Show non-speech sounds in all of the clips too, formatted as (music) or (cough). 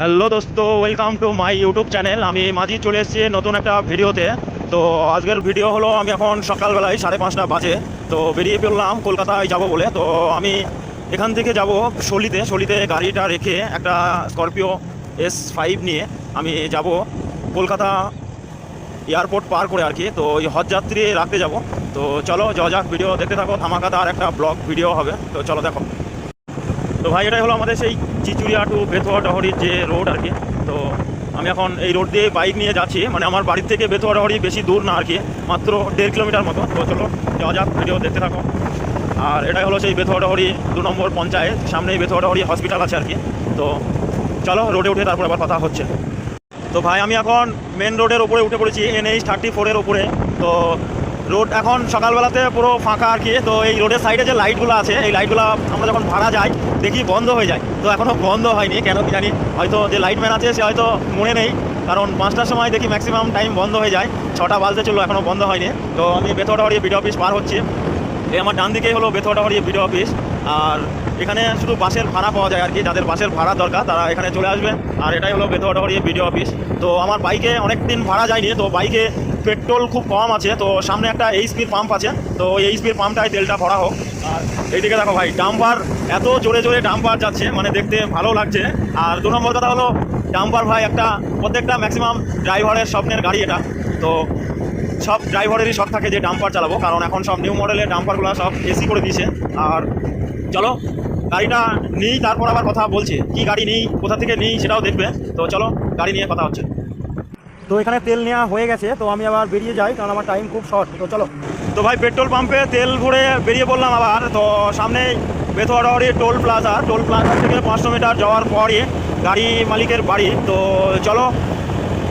Hello দোস্ত welcome to my YouTube channel আমি মাঝি চলে এসেছি নতুন একটা ভিডিওতে। তো আজকের ভিডিও হলো, আমি এখন সকালবেলায় সাড়ে পাঁচটা বাজে। তো বেরিয়ে পড়লাম কলকাতায় যাব বলে। তো আমি এখান থেকে যাব শলিতে শলিতে গাড়িটা রেখে একটা স্করপিও এস ফাইভ নিয়ে আমি যাব কলকাতা এয়ারপোর্ট পার করে আর কি। তো ওই হজযাত্রী রাখতে যাব। তো চলো, যাওয়া যাক, ভিডিও দেখতে থাকো। ধামাকাদার একটা ব্লগ ভিডিও হবে। তো চলো, দেখো। তো ভাই, এটাই হলো আমাদের সেই চিচুড়িয়া টু বেথুয়া ডহরির যে রোড আর কি। তো আমি এখন এই রোড দিয়ে বাইক নিয়ে যাচ্ছি। মানে আমার বাড়ির থেকে বেথুয়া ডহরি বেশি দূর না আর কি, মাত্র দেড় কিলোমিটার মতো। তো চলো, যাওয়া যাক ভিডিও দেখতে থাকো। আর এটাই হলো সেই বেথুয়া ডহরি দু নম্বর পঞ্চায়েত, সামনেই বেথুয়া ডহরি হসপিটাল আছে আর কি। তো চলো রোডে উঠে তারপর আবার কথা হচ্ছে। তো ভাই, আমি এখন মেন রোডের উপরে উঠে পড়েছি এনএইচ থার্টি ফোরের উপরে। তো রোড এখন সকালবেলাতে পুরো ফাঁকা আর কি। তো এই রোডের সাইডে যে লাইটগুলো আছে, এই লাইটগুলো আমরা যখন ভাড়া যাই, দেখি বন্ধ হয়ে যায়। তো এখনও বন্ধ হয়নি, কেন কি জানি, হয়তো যে লাইটম্যান আছে, সে হয়তো মনে নেই। কারণ পাঁচটার সময় দেখি ম্যাক্সিমাম টাইম বন্ধ হয়ে যায়। ছটা বাজতে চলল এখনও বন্ধ হয়নি। তো আমি বেথোয়াডাহরি বিডিও অফিস পার হচ্ছি। এই আমার ডান দিকেই হলো বেথোয়াডাহরি বিডিও অফিস আর এখানে শুধু বাসের ভাড়া পাওয়া যায় আর কি, যাদের বাসের ভাড়া দরকার, তারা এখানে চলে আসবে। আর এটাই হলো বেথোয়াডাহরি বিডিও অফিস তো আমার বাইকে অনেক দিন ভাড়া যায়নি, তো বাইকে পেট্রোল খুব কম আছে, তো সামনে একটা এইচপির পাম্প আছে, তো এই এইচপির পাম্পটায় তেলটা ভরা হোক। আর এইদিকে দেখো ভাই, ডাম্পার এত জোরে জোরে ডাম্পার যাচ্ছে মানে দেখতে ভালো লাগছে। আর দু নম্বর কথা হলো, ডাম্পার ভাই একটা প্রত্যেকটা ম্যাক্সিমাম ড্রাইভারের স্বপ্নের গাড়ি এটা। তো সব ড্রাইভারেরই শখ থাকে যে ডাম্পার চালাবো, কারণ এখন সব নিউ মডেলের ডাম্পারগুলো সব এসি করে দিয়েছে। আর চলো, গাড়িটা নিই, তারপর আবার কথা বলছি। কি গাড়ি নিই, কোথা থেকে নিই সেটাও দেখবে। তো চলো, গাড়ি নিয়ে কথা হচ্ছে। তো এখানে তেল নেওয়া হয়ে গেছে, তো আমি আবার বেরিয়ে যাই, কারণ আমার টাইম খুব শর্ট তো চলো। তো ভাই পেট্রোল পাম্পে তেল ভরে বেরিয়ে পড়লাম আবার, তো সামনে Bethuadahari toll plaza toll plaza থেকে পাঁচশো মিটার যাওয়ার পরে গাড়ি মালিকের বাড়ি, তো চলো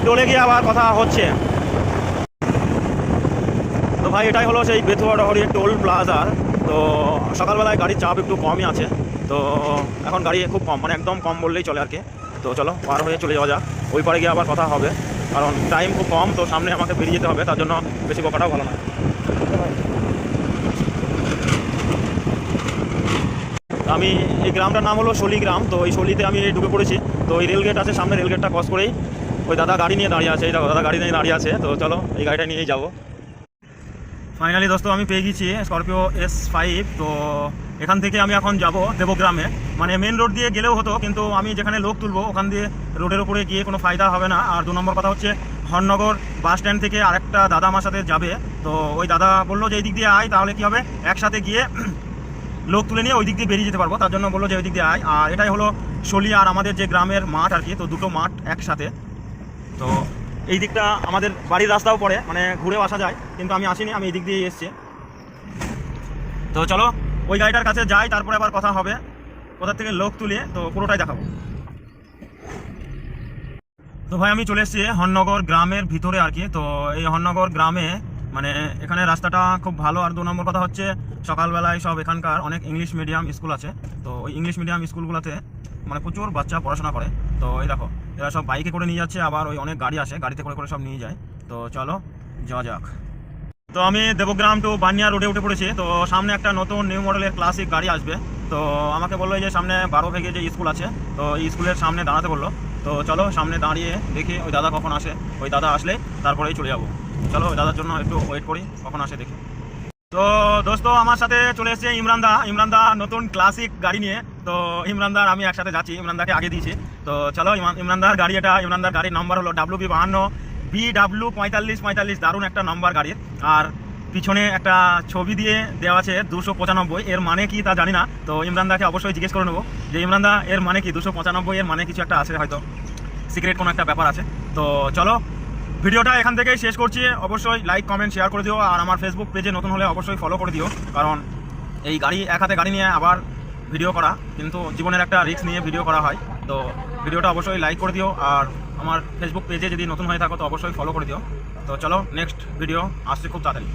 টোলে গিয়ে আবার কথা হচ্ছে। তো ভাই, এটাই হলো সেই বেথুয়াডাহরি টোল প্লাজার তো সকালবেলায় গাড়ির চাপ একটু কমই আছে, তো এখন গাড়ি খুব কম মানে একদম কম বললেই চলে আর কি। তো চলো, পার হয়ে চলে যাওয়া যাক, ওই পারে গিয়ে আবার কথা হবে। কারণ টাইম খুব কম, তো সামনে আমাকে বেরিয়ে যেতে হবে, তার জন্য বেশি বকাটাও ভালো না। আমি এই গ্রামটার নাম হলো শলি গ্রাম, তো এই শলিতে আমি ঢুকে পড়েছি। তো এই রেলগেট আছে, সামনে রেলগেটটা ক্রস করেই ওই দাদা গাড়ি নিয়ে দাঁড়িয়ে আছে, এই দাদা গাড়ি নিয়ে দাঁড়িয়ে আছে, তো চলো এই গাড়িটা নিয়েই যাব। ফাইনালি দোস্ত, আমি পেয়ে গেছি স্করপিও এস ফাইভ তো এখান থেকে আমি এখন যাব দেবগ্রামে। মানে মেন রোড দিয়ে গেলেও হতো, কিন্তু আমি যেখানে লোক তুলবো, ওখান দিয়ে রোডের উপরে গিয়ে কোনো ফায়দা হবে না। আর দু নম্বর কথা হচ্ছে, হরনগর বাস স্ট্যান্ড থেকে আরেকটা দাদা আমার সাথে যাবে। তো ওই দাদা বলল যে এই দিক দিয়ে আয়, তাহলে কি হবে? একসাথে গিয়ে (clears throat) লোক তুলে নিয়ে ওই দিক দিয়ে বেরিয়ে যেতে পারব। তার জন্য বলল যে ওই দিক দিয়ে আয়। আর এটাই হলো শলি আর আমাদের যে গ্রামের মাঠ আর কি, তো দুটো মাঠ একসাথে। তো এই দিকটা আমাদের বাড়ির রাস্তাও পড়ে মানে ঘুরেও আসা যায়, কিন্তু আমি আসিনি, আমি এই দিক দিয়ে এসেছি। তো চলো, ওই গাড়িটার কাছে যাই, তারপরে আবার কথা হবে। কোথা থেকে লোক তুলে, তো পুরোটাই দেখাবো। তো ভাই, আমি চলে এসেছি হননগর গ্রামের ভিতরে আর কি। তো এই হননগর গ্রামে মানে এখানে রাস্তাটা খুব ভালো। আর দু নম্বর কথা হচ্ছে, সকালবেলায় সব এখানকার অনেক ইংলিশ মিডিয়াম স্কুল আছে। তো ওই ইংলিশ মিডিয়াম স্কুলগুলোতে মানে প্রচুর বাচ্চা পড়াশোনা করে। তো এই দেখো, এরা সব বাইকে করে নিয়ে যাচ্ছে, আবার ওই অনেক গাড়ি আসে, গাড়িতে করে করে সব নিয়ে যায়। তো চলো, যাওয়া যাক। তো আমি দেবগ্রাম টু বানিয়া রোডে উঠে পড়েছি, তো সামনে একটা নতুন নিউ মডেলের ক্লাসিক গাড়ি আসবে। তো আমাকে বলল যে সামনে বারো ভেগে যে স্কুল আছে, তো স্কুলের সামনে দাঁড়াতে বলল। তো চলো, সামনে দাঁড়িয়ে দেখি ওই দাদা কখন আসে। ওই দাদা আসলে তারপরেই চলে যাব। চলো, ওই দাদার জন্য একটু ওয়েট করি, কখন আসে দেখি। তো দোস্ত, আমার সাথে চলে এসেছে ইমরান দা। ইমরান দা নতুন ক্লাসিক গাড়ি নিয়ে। তো ইমরান দার আমি একসাথে যাচ্ছি ইমরান দাকে আগে দিয়েছি। তো চলো ইমরান- ইমরান দার গাড়ি এটা ইমরান দার গাড়ির নাম্বার হলো ডাব্লু বি বাহান্ন বি ডাব্লু পঁয়তাল্লিশ পঁয়তাল্লিশ, দারুণ একটা নম্বর গাড়ির। আর পিছনে একটা ছবি দিয়ে দেওয়া আছে দুশো পঁচানব্বই, এর মানে কি তা জানি না। তো ইমরান দাকে অবশ্যই জিজ্ঞেস করে নেব যে ইমরান দা এর মানে কি? দুশো পঁচানব্বই, এর মানে কিছু একটা আছে হয়তো। সিক্রেট কোনো একটা ব্যাপার আছে। তো চলো, ভিডিওটা এখান থেকেই শেষ করছি। অবশ্যই লাইক কমেন্ট শেয়ার করে দিও। আর আমার ফেসবুক পেজে নতুন হলে অবশ্যই ফলো করে দিও। কারণ এই গাড়ি এক হাতে গাড়ি নিয়ে আবার ভিডিও করা, কিন্তু জীবনের একটা রিস্ক নিয়ে ভিডিও করা হয়। তো ভিডিওটা অবশ্যই লাইক করে দিও, আর আমার ফেসবুক পেজে যদি নতুন হয়ে থাকো, তো অবশ্যই ফলো করে দিও। তো চলো নেক্সট ভিডিও আসছে খুব তাড়াতাড়ি।